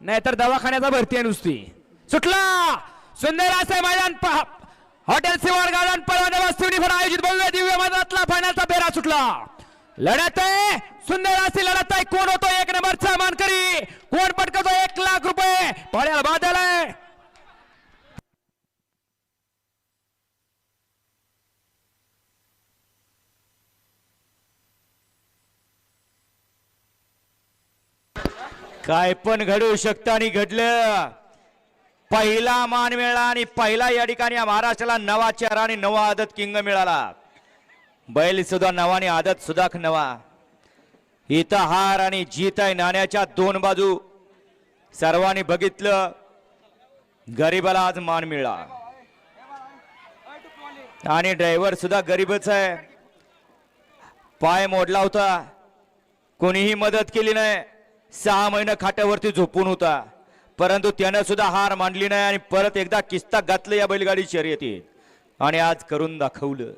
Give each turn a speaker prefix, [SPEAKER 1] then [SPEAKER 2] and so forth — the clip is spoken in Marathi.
[SPEAKER 1] नाहीतर दवाखान्याचा भरती आहे नुसती. सुटला! सुंदर असे मैदान पहा. हॉटेल सिवार गार्डन परवा आयोजित भव्य दिव्य मैदानातला फायनलचा बेरा सुटला. लढत आहे. सुंदर अशी लढत आहे. कोण होतो? एक नंबरचा मानकरी. कोण पटकतो? एक लाख रुपये. पळ्याला बाजाला आहे
[SPEAKER 2] काय पण घडू शकतं आणि घडलं. पहिला मान मिळाला आणि पहिला या ठिकाणी या महाराष्ट्राला नवा चेहरा आणि नवा आदत किंग मिळाला. बैल सुद्धा नवा आणि आदत सुद्धा नवा. इथं हार आणि जीत आहे नाण्याच्या दोन बाजू. सर्वांनी बघितलं. गरीबाला आज मान मिळाला. आणि ड्रायव्हर सुद्धा गरीबच आहे. पाय मोडला होता. कोणीही मदत केली नाही. सहा महिने खाट्यावरती झोपून होता. परंतु त्यानं सुद्धा हार मांडली नाही आणि परत एकदा किस्ता घातलं या बैलगाडी शर्यतीत. आणि आज करून दाखवलं.